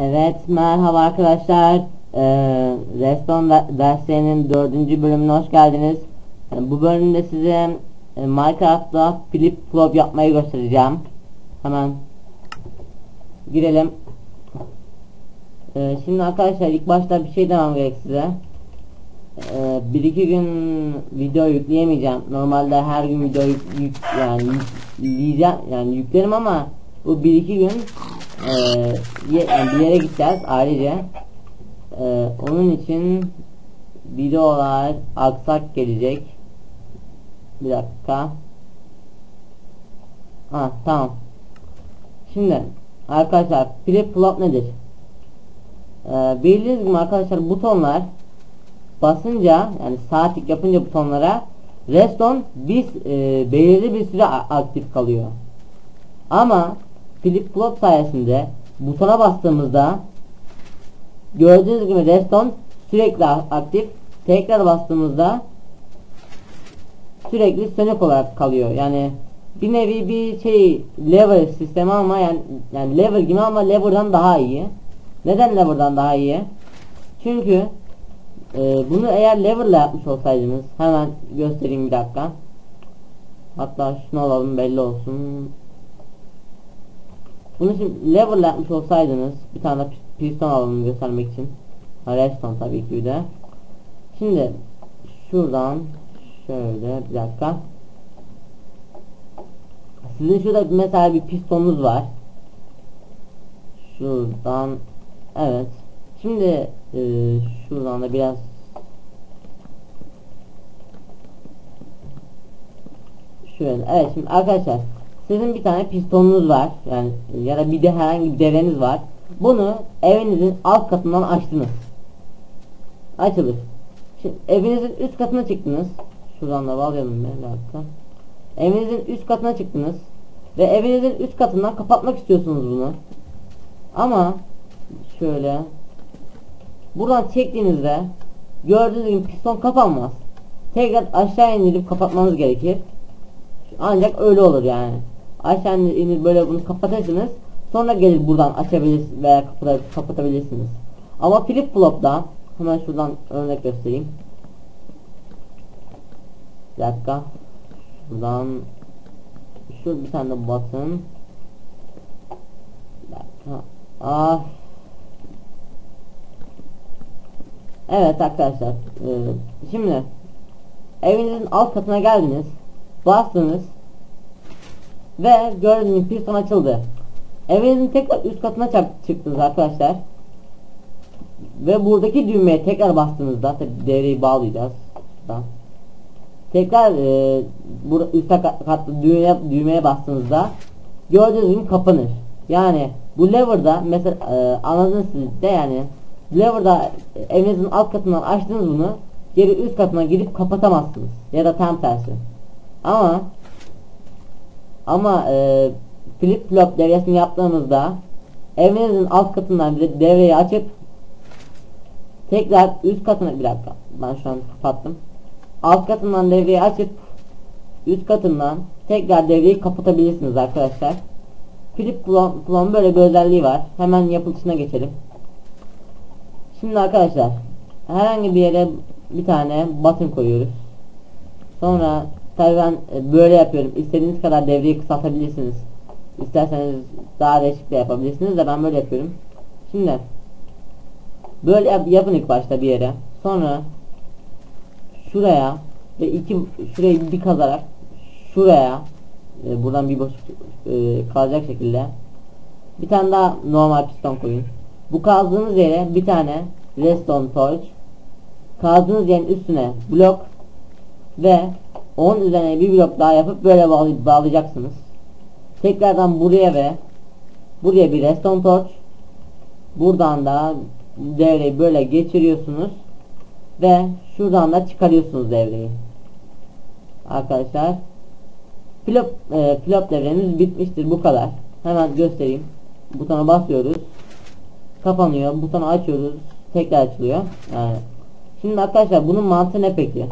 Evet merhaba arkadaşlar. Ee, Reston de- derslerinin dördüncü bölümüne hoş geldiniz. Ee, bu bölümde size e, Minecraft'ta flip flop yapmayı göstereceğim. Hemen girelim. Ee, şimdi arkadaşlar ilk başta bir şey demem gerek size. Ee, bir iki gün video yükleyemeyeceğim. Normalde her gün video yük, yük- yani yükleyeceğim yani yüklerim ama bu bir iki gün e, ye- yani bir yere gideceğiz ayrıca. Ee, onun için videolar aksak gelecek. Bir dakika. Ha tamam. Şimdi arkadaşlar flip flop nedir? Ee, bildiğiniz gibi arkadaşlar butonlar basınca yani saatlik yapınca butonlara reston biz e, belirli bir süre aktif kalıyor. Ama flip flop sayesinde butona bastığımızda gördüğünüz gibi reston sürekli aktif tekrar bastığımızda sürekli sönük olarak kalıyor. Yani bir nevi bir şey lever sistemi ama yani, yani lever gibi ama lever'dan daha iyi. Neden lever'dan daha iyi? Çünkü ee, bunu eğer lever'la yapmış olsaydınız hemen göstereyim bir dakika. Hatta şunu alalım belli olsun. Bunu şimdi lever'la yapmış olsaydınız bir tane pi- piston alalım göstermek için. Redstone tabii ki de. Şimdi şuradan şöyle bir dakika. Sizin şurada mesela bir pistonunuz var. Şuradan evet. Şimdi e, şuradan da biraz şöyle evet şimdi arkadaşlar sizin bir tane pistonunuz var. Yani ya da bir de herhangi bir devreniz var. Bunu evinizin alt katından açtınız. Açılır. Şimdi evinizin üst katına çıktınız. Şuradan da bağlayalım bir dakika. Evinizin üst katına çıktınız ve evinizin üst katından kapatmak istiyorsunuz bunu. Ama şöyle Buradan çektiğinizde gördüğünüz gibi piston kapanmaz. Tekrar aşağı indirip kapatmanız gerekir. Ancak öyle olur yani. İndir böyle bunu kapatırsınız. Sonra gelir buradan açabilirsiniz veya kapata- kapatabilirsiniz. Ama flip flop'ta hemen şuradan örnek göstereyim. Bir dakika. Şuradan şu bir tane de dakika. Ah Evet arkadaşlar. şimdi evinizin alt katına geldiniz. Bastınız. Ve gördüğünüz gibi piston açıldı. Evinizin tekrar üst katına çıktınız arkadaşlar. Ve buradaki düğmeye tekrar bastığınızda tabi devreyi bağlayacağız. Şuradan. Tekrar e, burada üst kat- katlı düğmeye, düğmeye bastığınızda gördüğünüz gibi kapanır. Yani bu lever'da mesela e, anladınız siz de yani lever'da evinizin alt katından açtınız bunu geri üst katına gidip kapatamazsınız. Ya da tam tersi. Ama ama e, flip flop devresini yaptığımızda evinizin alt katından bir devreyi açıp tekrar üst katına bir dakika ben şu an kapattım. Alt katından devreyi açıp üst katından tekrar devreyi kapatabilirsiniz arkadaşlar. Flip flop böyle bir özelliği var. Hemen yapılışına geçelim. Şimdi arkadaşlar herhangi bir yere bir tane button koyuyoruz. Sonra tabi ben e, böyle yapıyorum. İstediğiniz kadar devreyi kısaltabilirsiniz. İsterseniz daha değişik de yapabilirsiniz de ben böyle yapıyorum. Şimdi böyle yap, yapın ilk başta bir yere. Sonra şuraya ve iki şurayı bir kazarak şuraya e, buradan bir boşluk e, kalacak şekilde bir tane daha normal piston koyun. Bu kazdığınız yere bir tane redstone torch kazdığınız yerin üstüne blok ve onun üzerine bir blok daha yapıp böyle bağlay bağlayacaksınız. Tekrardan buraya ve buraya bir redstone torch buradan da devreyi böyle geçiriyorsunuz ve şuradan da çıkarıyorsunuz devreyi. Arkadaşlar flop, e, flop devremiz bitmiştir bu kadar. Hemen göstereyim. Butona basıyoruz kapanıyor. Butonu açıyoruz. Tekrar açılıyor. Yani. Şimdi arkadaşlar bunun mantığı ne peki?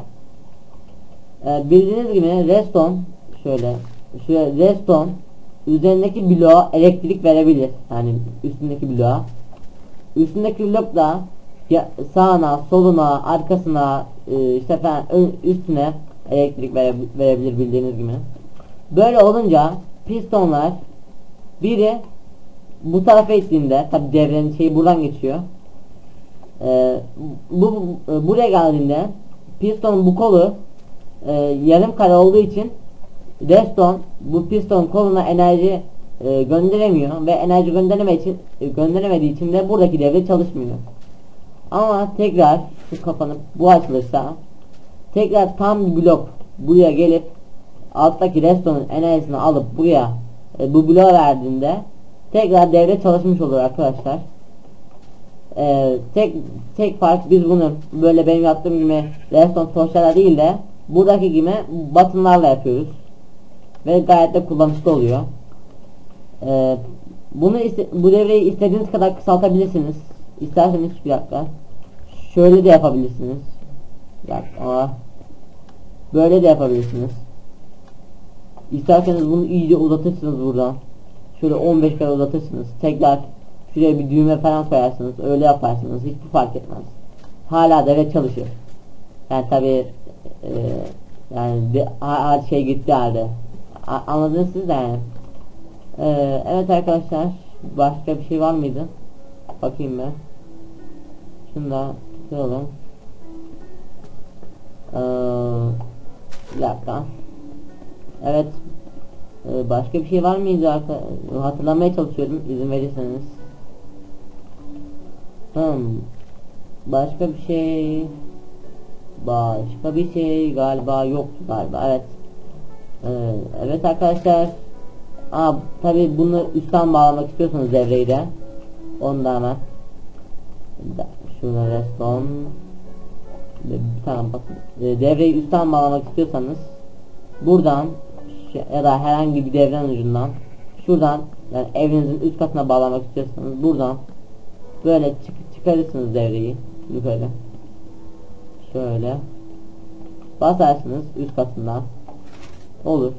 Ee, bildiğiniz gibi redstone şöyle şöyle redstone üzerindeki bloğa elektrik verebilir. Yani üstündeki bloğa. üstündeki blok da sağına, soluna, arkasına, e, işte falan üstüne elektrik vere- verebilir bildiğiniz gibi. Böyle olunca pistonlar biri bu tarafa ittiğinde tabi devrenin şeyi buradan geçiyor. Ee, bu, bu- buraya geldiğinde pistonun bu kolu e, yarım kare olduğu için Redstone bu piston koluna enerji e, gönderemiyor ve enerji göndereme için, e, gönderemediği için de buradaki devre çalışmıyor. Ama tekrar şu kapanıp bu açılırsa tekrar tam bir blok buraya gelip alttaki redstone'un enerjisini alıp buraya e, bu bloğa verdiğinde tekrar devre çalışmış olur arkadaşlar. E, tek tek fark biz bunu böyle benim yaptığım gibi redstone torçlarla değil de buradaki gibi batınlarla yapıyoruz ve gayet de kullanışlı oluyor. Ee, bunu bu devreyi istediğiniz kadar kısaltabilirsiniz. İsterseniz bir dakika. Şöyle de yapabilirsiniz. Dakika. Aa. Böyle de yapabilirsiniz. İsterseniz bunu iyice uzatırsınız buradan. Şöyle 15 kere uzatırsınız. Tekrar şuraya bir düğme falan koyarsınız. Öyle yaparsınız. Hiçbir fark etmez. Hala devre çalışır. Yani tabi yani bir her şey gitti halde. Anladınız siz de yani. Ee, evet arkadaşlar başka bir şey var mıydı? Bakayım ben. Şunu da tutalım. Ee, bir dakika. Evet. Ee, başka bir şey var mıydı? Hatırlamaya çalışıyorum izin verirseniz. Hmm. Başka bir şey Başka bir şey galiba yoktu galiba evet. Ee, Evet arkadaşlar. Aa, tabi bunu üstten bağlamak istiyorsanız devreyi de Onu da hemen Şuna reston Bir tane bakın Ee, Devreyi üstten bağlamak istiyorsanız Buradan ya da herhangi bir devren ucundan Şuradan yani evinizin üst katına bağlamak istiyorsanız buradan Böyle çık çıkarırsınız devreyi yukarı Şöyle basarsınız üst katından olur.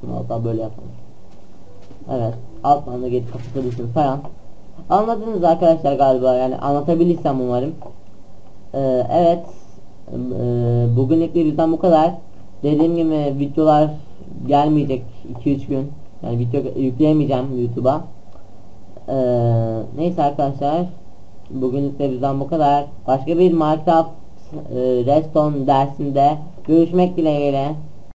Şunu hatta böyle yapalım. Evet alttan da gelip kapatabilirsiniz falan. Anladınız arkadaşlar galiba yani anlatabilirsem umarım. Ee, evet ee, bugünlük bizden bu kadar. Dediğim gibi videolar gelmeyecek 2-3 gün. Yani video yükleyemeyeceğim YouTube'a. Ee, neyse arkadaşlar bugünlük de bizden bu kadar. Başka bir Minecraft e, Redstone dersinde görüşmek dileğiyle.